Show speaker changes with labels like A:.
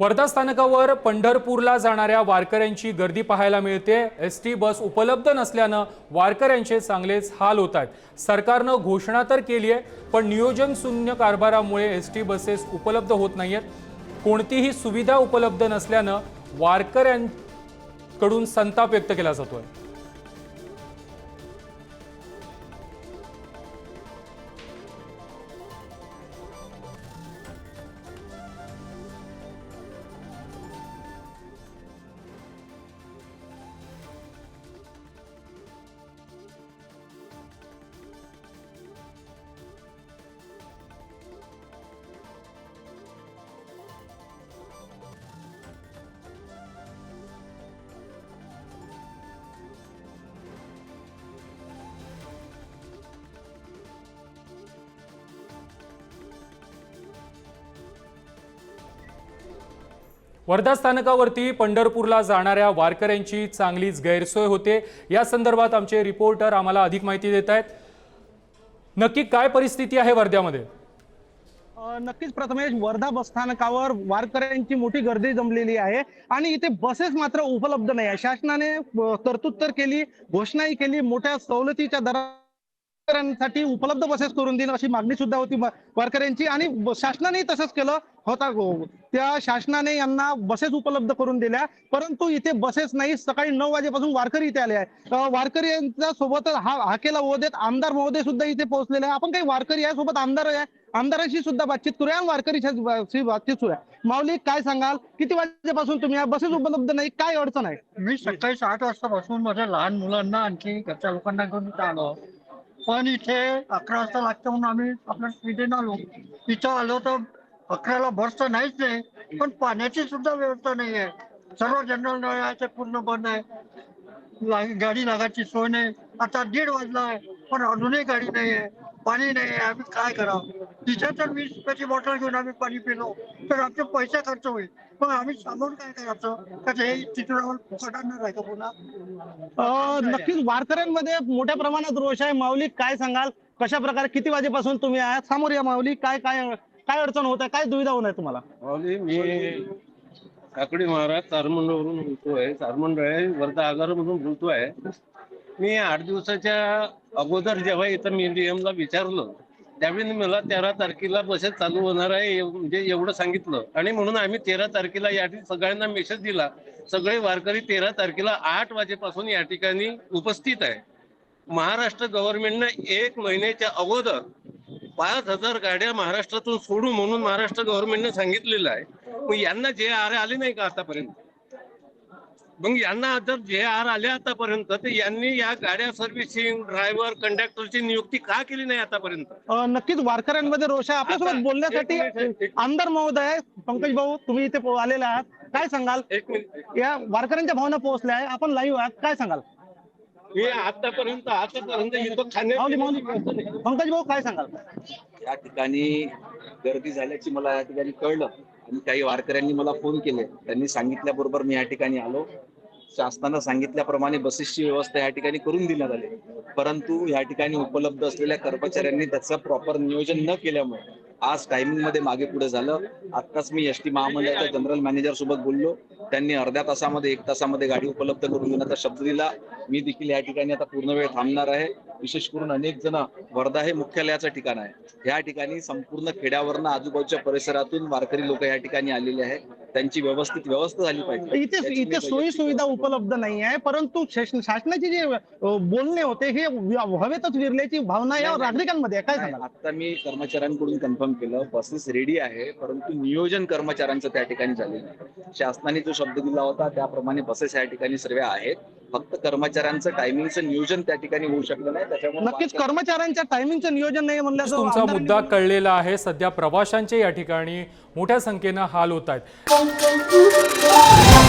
A: वर्धा स्थानकावर पंढरपूरला जाणाऱ्या वारकऱ्यांची गर्दी पाहायला मिळते. एस टी बस उपलब्ध नसल्यानं वारकऱ्यांचे चांगलेच हाल होत आहेत सरकारनं घोषणा तर केली आहे पण नियोजन शून्य कारभारामुळे एस टी बसेस उपलब्ध होत नाही आहेत कोणतीही सुविधा उपलब्ध नसल्यानं वारकऱ्यांकडून संताप व्यक्त केला जातोय. वर्धा स्थानकावरती पंढरपूरला जाणाऱ्या वारकऱ्यांची चांगलीच गैरसोय होते. या संदर्भात आमचे रिपोर्टर आम्हाला अधिक माहिती देत आहेत. नक्की काय परिस्थिती आहे वर्ध्यामध्ये?
B: नक्कीच प्रथमेश वर्धा बस स्थानकावर वारकऱ्यांची मोठी गर्दी जमलेली आहे आणि इथे बसेस मात्र उपलब्ध नाही. आहे शासनाने तरतूद तर केली घोषणाही केली मोठ्या सवलतीच्या दरात दरासाठी उपलब्ध बसेस करून देईल अशी मागणी सुद्धा होती वारकऱ्यांची. आणि शासनाने तसंच केलं. होता त्या शासनाने यांना बसेस उपलब्ध करून दिल्या. परंतु इथे बसेस नाही. सकाळी नऊ वाजेपासून वारकरी इथे आले आहे वारकरी यांच्या सोबत हा हाकेला देत आमदार महोदय सुद्धा इथे पोहोचलेले आहे आपण काही वारकरी आहे सोबत आमदार आहे. आमदारांशी सुद्धा बातचीत करूया आणि वारकरीशी बातचीत करूया. माऊली काय सांगाल? किती वाजेपासून तुम्ही बसेस उपलब्ध नाही. काय अडचण आहे?
C: मी सकाळी सात वाजतापासून माझ्या लहान मुलांना आणखी घरच्या लोकांना घेऊन आलो. पण इथे अकरा वाजता लागतं म्हणून आम्ही आपल्या स्पीडीने आलो. इथं आलो तर अकराला बस तर नाहीच नाही पण पाण्याची सुद्धा व्यवस्था नाही आहे सर्व जनरल नळ आहे ते पूर्ण बंद आहे. गाडी लागायची सोय नाही. आता दीड वाजला आहे पण अजूनही गाडी नाही आहे पाणी नाही आहे आम्ही काय करावं? तिथे तर वीस रुपयाची बॉटल घेऊन आम्ही पाणी पिलो तर आमचे पैसे खर्च होईल. मग आम्ही सांगून काय करायचं? का हे फुकट आणणार आहे का पुन्हा?
B: नक्कीच वारकऱ्यांमध्ये मोठ्या प्रमाणात रोष आहे. माऊली काय सांगाल? कशा प्रकारे किती वाजेपासून तुम्ही आहात? समोर या माऊली. काय काय काय अडचण होत आहे? काय दुविधा आहे तुम्हाला?
D: माऊली मी काकडी महाराज चारमंडळवरून बोलतोय. चारमंडळ वर्धा आगारमधून बोलतोय. मी आठ दिवसाच्या अगोदर जेव्हा इथं म्युझियमला विचारलं त्यावेळी मला तेरा तारखेला बसेस चालू होणार आहे म्हणजे एवढं सांगितलं. आणि म्हणून आम्ही तेरा तारखेला या सगळ्यांना मेसेज दिला. सगळे वारकरी तेरा तारखेला आठ वाजेपासून या ठिकाणी उपस्थित आहे. महाराष्ट्र गव्हर्नमेंटनं एक महिन्याच्या अगोदर पाच हजार गाड्या महाराष्ट्रातून सोडू म्हणून महाराष्ट्र गव्हर्नमेंटने सांगितलेलं आहे. मग यांना जे आर आले नाही का आतापर्यंत? मग यांना जर जे आर आले आतापर्यंत तर यांनी या गाड्या सर्व्हिसिंग ड्रायव्हर कंडक्टरची नियुक्ती का केली नाही आतापर्यंत?
B: नक्कीच वारकऱ्यांमध्ये रोष आहे. आपल्यासोबत
D: आता-
B: बोलण्यासाठी आमदार महोदय पंकज भाऊ तुम्ही इथे आलेले आहात. काय सांगाल?
D: एक मिनिट
B: या वारकऱ्यांच्या भावना पोहोचल्या आहे आपण लाईव्ह आहात. काय सांगाल?
D: मी आतापर्यंत आतापर्यंत
B: पंकज भाऊ काय सांगाल?
E: या ठिकाणी गर्दी झाल्याची मला या ठिकाणी कळलं. आणि काही वारकऱ्यांनी मला फोन केले. त्यांनी सांगितल्याबरोबर मी या ठिकाणी आलो. शासनानं सांगितल्याप्रमाणे बसेसची व्यवस्था या ठिकाणी करून देण्यात आली. परंतु या ठिकाणी उपलब्ध असलेल्या कर्मचाऱ्यांनी त्याचं प्रॉपर नियोजन न केल्यामुळे आज टायमिंगमध्ये मागे पुढे झालं. आताच मी एस टी महामंडळाच्या जनरल मॅनेजर सोबत बोललो. त्यांनी अर्ध्या तासामध्ये एक तासामध्ये गाडी उपलब्ध करून देण्याचा शब्द दिला. मी देखील या ठिकाणी आता पूर्ण वेळ थांबणार आहे. विशेष करून अनेक जण वर्धा हे मुख्यालयाचं ठिकाण आहे. या ठिकाणी संपूर्ण खेड्यावरनं आजूबाजूच्या परिसरातून वारकरी लोक या ठिकाणी आलेले आहेत. त्यांची व्यवस्थित व्यवस्था झाली पाहिजे.
B: इथे इथे सोयी सुविधा उपलब्ध नाही आहे परंतु शासन- शासनाचे जे बोलणे होते हे हवेतच विरल्याची भावना या नागरिकांमध्ये काय सांगाल?
E: आता मी कर्मचाऱ्यांकडून कन्फर्म केलं बसेस रेडी आहे परंतु नियोजन कर्मचाऱ्यांचं त्या ठिकाणी झालेलं नाही. शासनाने जो शब्द दिला होता त्याप्रमाणे बसेस या ठिकाणी सर्व आहेत. फक्त कर्मचाऱ्यांचं टायमिंगचं नियोजन त्या ठिकाणी होऊ शकलं नाही त्याच्यामुळे
B: नक्कीच कर्मचाऱ्यांच्या टायमिंगचं नियोजन नाही म्हणल्याचं
A: तुमचा मुद्दा कळलेला आहे. सध्या प्रवाशांचे या ठिकाणी मोठ्या संख्येनं हाल होत आहेत. Thank you.